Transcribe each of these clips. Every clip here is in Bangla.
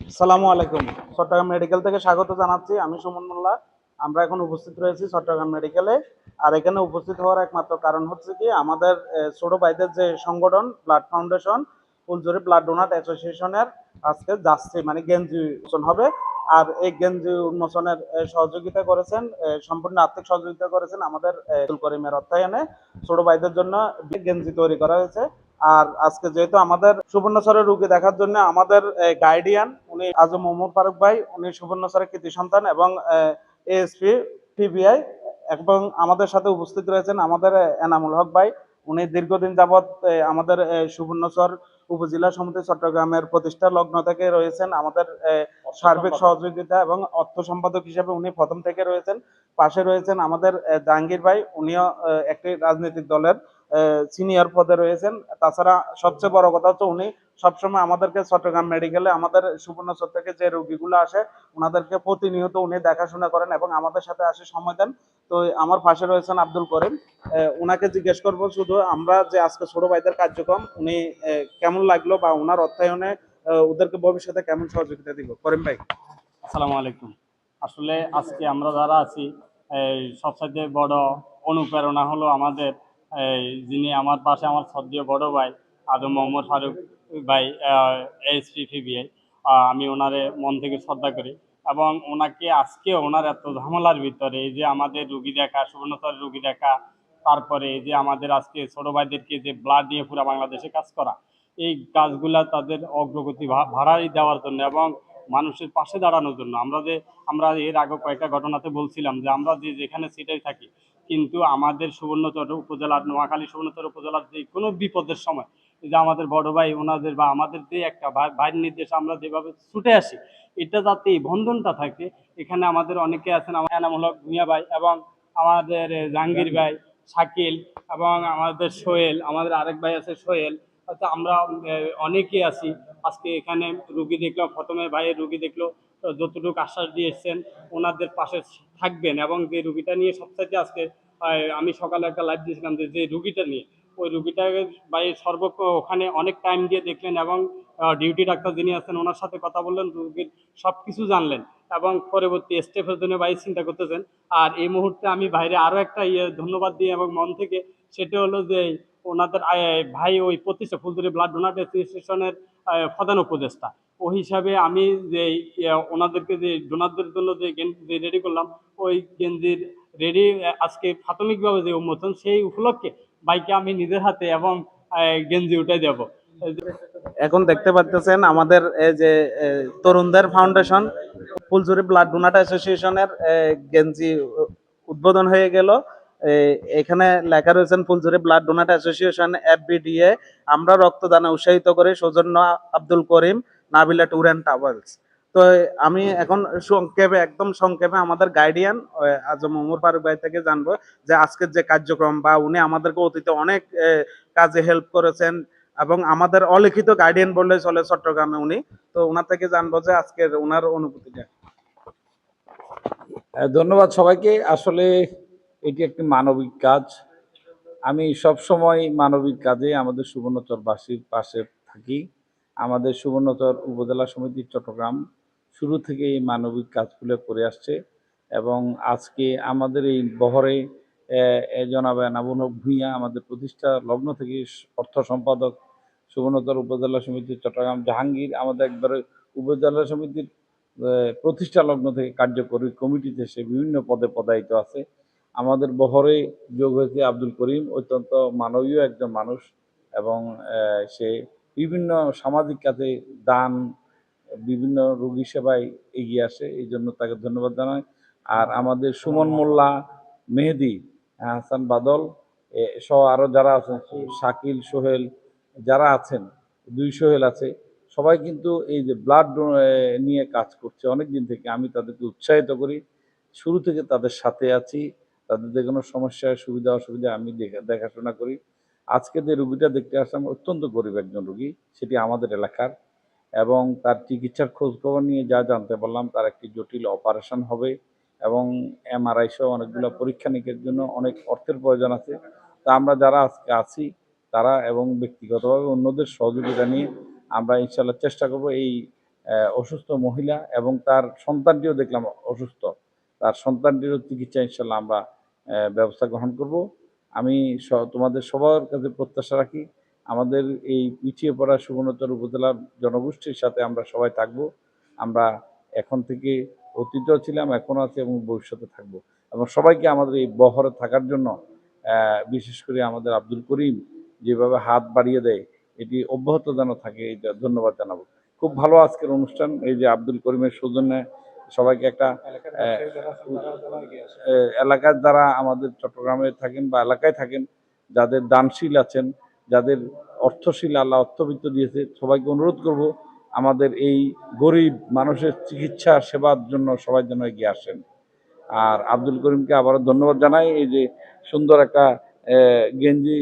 সালামু আলাইকুম। চট্টগ্রাম মেডিকেল থেকে স্বাগত জানাচ্ছি। আমি সুমন মোল্লা। আমরা এখন উপস্থিত রয়েছি চট্টগ্রাম মেডিকেলে। আর এখানে উপস্থিত হওয়ার একমাত্র কারণ হচ্ছে কি, আমাদের ছোট ভাইদের যে সংগঠন, blood foundation Fuljhuri blood donor অ্যাসোসিয়েশনের আজকে যাচ্ছে মানে গেঞ্জি উন্মোচন হবে। আর এই গেঞ্জি উন্মোচনের সহযোগিতা করেছেন সম্পূর্ণ আর্থিক সহযোগিতা করেছেন আমাদের করিমের অর্থায়নে। ছোট ভাইদের জন্য গেঞ্জি তৈরি করা হয়েছে। আর আজকে যেহেতু আমাদের সুবর্ণচরের রুগী দেখার জন্য আমাদের গাইডিয়ান উনি আজম মোহাম্মদ ফারুক ভাই উনি সুবর্ণচরের কৃতি সন্তান এবং এএসপি পিবিআই এবং আমাদের সাথে উপস্থিত রয়েছেন আমাদের এনামুল হক ভাই। উনি দীর্ঘদিন যাবৎ আমাদের সুবর্ণচর উপজেলা সমিতি চট্টগ্রামের প্রতিষ্ঠা লগ্ন থেকে রয়েছেন। আমাদের সার্বিক সহযোগিতা এবং অর্থ সম্পাদক হিসেবে উনি প্রথম থেকে রয়েছেন। পাশে রয়েছেন আমাদের জাহাঙ্গীর ভাই। উনিও একটি রাজনৈতিক দলের সিনিয়র পদে রয়েছেন। তাছাড়া সবচেয়ে বড় কথা হচ্ছে উনি সবসময় আমাদেরকে চট্টগ্রাম মেডিকেলে, আমাদের সুবর্ণচর থেকে যে রোগীগুলো আসে ওনাদেরকে প্রতিনিয়ত উনি দেখাশোনা করেন এবং আমাদের সাথে আসে সময় দেন। তো আমার পাশে রয়েছেন আব্দুল করিম। ওনাকে জিজ্ঞেস করব শুধু আমরা যে আজকে ছোট ভাইদের কার্যক্রম, উনি কেমন লাগল বা ওনার অর্থায়নে ওদেরকে ভবিষ্যতে কেমন সহযোগিতা দিব? করিম ভাই। আসসালামু আলাইকুম। আসলে আজকে আমরা যারা আছি সবচাইতে বড় অনুপ্রেরণা হলো আমাদের যিনি আমার পাশে আমার সদ্য বড় ভাই, আদম মোহাম্মদ ফারুক ভাই এসপি পিবিআই আমি ওনারে মন থেকে শ্রদ্ধা করি এবং ওনাকে আজকে ওনার এত ঝামেলার ভিতরে এই যে আমাদের রুগী দেখা সুবর্ণচরের রুগী দেখা, তারপরে এই যে আমাদের আজকে ছোট ভাইদেরকে যে ব্লাড নিয়ে পুরো বাংলাদেশে কাজ করা, এই কাজগুলা তাদের অগ্রগতি ভা- বাড়াই দেওয়ার জন্য এবং মানুষের পাশে দাঁড়ানোর জন্য। আমরা যে, আমরা এর আগে কয়েকটা ঘটনাতে বলছিলাম যে আমরা যে যেখানে সিটাই থাকি কিন্তু আমাদের সুবর্ণচর উপজেলার, নোয়াখালী সুবর্ণচর উপজেলার যে কোনো বিপদের সময় যে আমাদের বড় ভাই ওনাদের বা আমাদের যে একটা ভাই, ভাইয়ের নির্দেশে আমরা যেভাবে ছুটে আসি, এটা যাতে এই বন্ধনটা থাকে, এখানে আমাদের অনেকে আছেন, আমার এনামূলক ভূঁইয়া ভাই এবং আমাদের জাহাঙ্গীর ভাই, শাকিল এবং আমাদের সোহেল, আমাদের আরেক ভাই আছে সোহেল, হয়তো আমরা অনেকে আছি, আজকে এখানে রুগী দেখলাম প্রথমে ভাইয়ের রুগী দেখল, যতটুকু আশ্বাস দিয়ে এসছেন ওনাদের পাশে থাকবেন এবং যে রুগীটা নিয়ে সবচাইতে আজকে আমি সকালে একটা লাইভ দিয়েছিলাম যে যে রুগীটা নিয়ে ওই রুগীটাকে ভাই সর্বক্ষ ওখানে অনেক টাইম দিয়ে দেখলেন এবং ডিউটি ডাক্তার যিনি আছেন ওনার সাথে কথা বললেন রুগীর সব কিছু জানলেন এবং পরবর্তী স্টেপের জন্য ভাই চিন্তা করতেছেন। আর এই মুহূর্তে আমি বাইরে আরও একটা ইয়ে ধন্যবাদ দিই এবং মন থেকে সেটা হলো যে ওনাদের ভাই ওই প্রতিষ্ঠা ফুলদুরি ব্লাড ডোনার অ্যাসোসিয়েশনের প্রধান উপদেষ্টা। ওই হিসাবে আমি যে ইয়ে, ওনাদেরকে যে ডোনারদের জন্য যে গেঞ্জি রেডি করলাম ওই গেঞ্জির রেডি আজকে প্রাথমিকভাবে যে উন্মোচন, সেই উপলক্ষে বাইকে আমি নিজের হাতে এবং গেঞ্জি উঠে দেবো। এখন দেখতে পাচ্ছেন আমাদের যে তরুণদের ফাউন্ডেশন ফুলঝুরি ব্লাড ডোনাট অ্যাসোসিয়েশনের গেঞ্জি উদ্বোধন হয়ে গেল। এখানে লেখা রয়েছেন Fuljhuri blood donor association FBDA আমরা রক্তদানে উৎসাহিত করে, সৌজন্য Abdul Karim, Nabila tour and travels তো আমি এখন সংক্ষেপে, একদম সংক্ষেপে আমাদের গাইডিয়ান আজম মোহাম্মদ ফারুক ভাই থেকে জানব যে আজকের যে কার্যক্রম বা উনি আমাদেরকে অতীতে অনেক কাজে হেল্প করেছেন এবং আমাদের অলিখিত গার্ডিয়ান বললে চলে চট্টগ্রামে উনি। তো ওনার থেকে জানব যে আজকের ওনার অনুভূতিটা। ধন্যবাদ সবাইকে। আসলে এটি একটি মানবিক কাজ। আমি সব সময় মানবিক কাজে আমাদের সুবর্ণচরবাসীর পাশে থাকি। আমাদের সুবর্ণচর উপজেলা সমিতি চট্টগ্রাম শুরু থেকে এই মানবিক কাজগুলো করে আসছে এবং আজকে আমাদের এই বহরে জনাব এনামুল ভূঁইয়া আমাদের প্রতিষ্ঠা লগ্ন থেকে অর্থ সম্পাদক সুবর্ণচর উপজেলা সমিতি চট্টগ্রাম জাহাঙ্গীর আমাদের একবারে উপজেলা সমিতির প্রতিষ্ঠা লগ্ন থেকে কার্যকরী কমিটিতে সে বিভিন্ন পদে পদায়িত আছে। আমাদের বহরে যোগ হয়েছে আব্দুল করিম, অত্যন্ত মানবীয় একজন মানুষ এবং সে বিভিন্ন সামাজিক কাজে দান বিভিন্ন রোগী সেবায় এগিয়ে আসে, এই জন্য তাকে ধন্যবাদ জানাই। আর আমাদের সুমন মোল্লা, মেহেদি, হাসান বাদল সহ আরও যারা আছেন, শাকিল, সোহেল, যারা আছেন, দুই সোহেল আছে, সবাই কিন্তু এই যে ব্লাড নিয়ে কাজ করছে অনেক দিন থেকে। আমি তাদেরকে উৎসাহিত করি, শুরু থেকে তাদের সাথে আছি, তাদের যে কোনো সমস্যায় সুবিধা, অসুবিধা আমি দেখা, দেখাশোনা করি। আজকে যে রুগীটা দেখতে আসলাম, অত্যন্ত গরিব একজন রুগী, সেটি আমাদের এলাকার এবং তার চিকিৎসার খোঁজখবর নিয়ে যা জানতে পারলাম, তার একটি জটিল অপারেশন হবে এবং এমআরআই সহ অনেকগুলো পরীক্ষা নিরীক্ষার জন্য অনেক অর্থের প্রয়োজন আছে। তা আমরা যারা আজকে আছি, তারা এবং ব্যক্তিগতভাবে অন্যদের সহযোগিতা নিয়ে আমরা ইনশাল্লাহ চেষ্টা করব এই অসুস্থ মহিলা এবং তার সন্তানটিও দেখলাম অসুস্থ। তার সন্তানটিরও চিকিৎসা ইনশাল্লাহ আমরা ব্যবস্থা গ্রহণ করব। আমি তোমাদের সবার কাছে প্রত্যাশা রাখি আমাদের এই পিছিয়ে পড়া সুবর্ণচর উপজেলার জনগোষ্ঠীর সাথে আমরা সবাই থাকব। আমরা এখন থেকে অতীতেও ছিলাম এখনও আছি এবং ভবিষ্যতে থাকব। এবং সবাইকে আমাদের এই বহরে থাকার জন্য বিশেষ করে আমাদের আব্দুল করিম যেভাবে হাত বাড়িয়ে দেয় এটি অব্যাহত যেন থাকে এটা ধন্যবাদ জানাব। খুব ভালো আজকের অনুষ্ঠান এই যে আব্দুল করিমের সৌজন্যে সবাইকে একটা এলাকার দ্বারা আমাদের চট্টগ্রামে থাকেন বা এলাকায় থাকেন যাদের দানশীল আছেন যাদের অর্থশীল আল্লাহ অর্থবিত্ত দিয়েছে, সবাইকে অনুরোধ করব আমাদের এই গরিব মানুষের চিকিৎসা সেবার জন্য সবাই যেন এগিয়ে আসেন। আর আব্দুল করিমকে আবারও ধন্যবাদ জানাই। এই যে সুন্দর একটা গেঞ্জি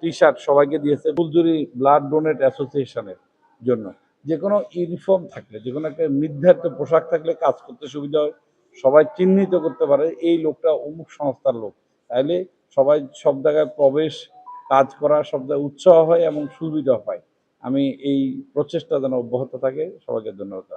টি শার্ট সবাইকে দিয়েছে ফুলজুরি ব্লাড ডোনেট অ্যাসোসিয়েশনের জন্য। যে কোনো ইউনিফর্ম থাকলে যে কোনো একটা নির্ধারিত পোশাক থাকলে কাজ করতে সুবিধা হয়। সবাই চিহ্নিত করতে পারে, এই লোকটা অমুক সংস্থার লোক। তাহলে সবাই সব জায়গায় প্রবেশ কাজ করা সবচেয়ে উৎসাহ হয় এবং সুবিধা হয় আমি এই প্রচেষ্টা যেন অব্যাহত থাকে, সবাইকে ধন্যবাদ।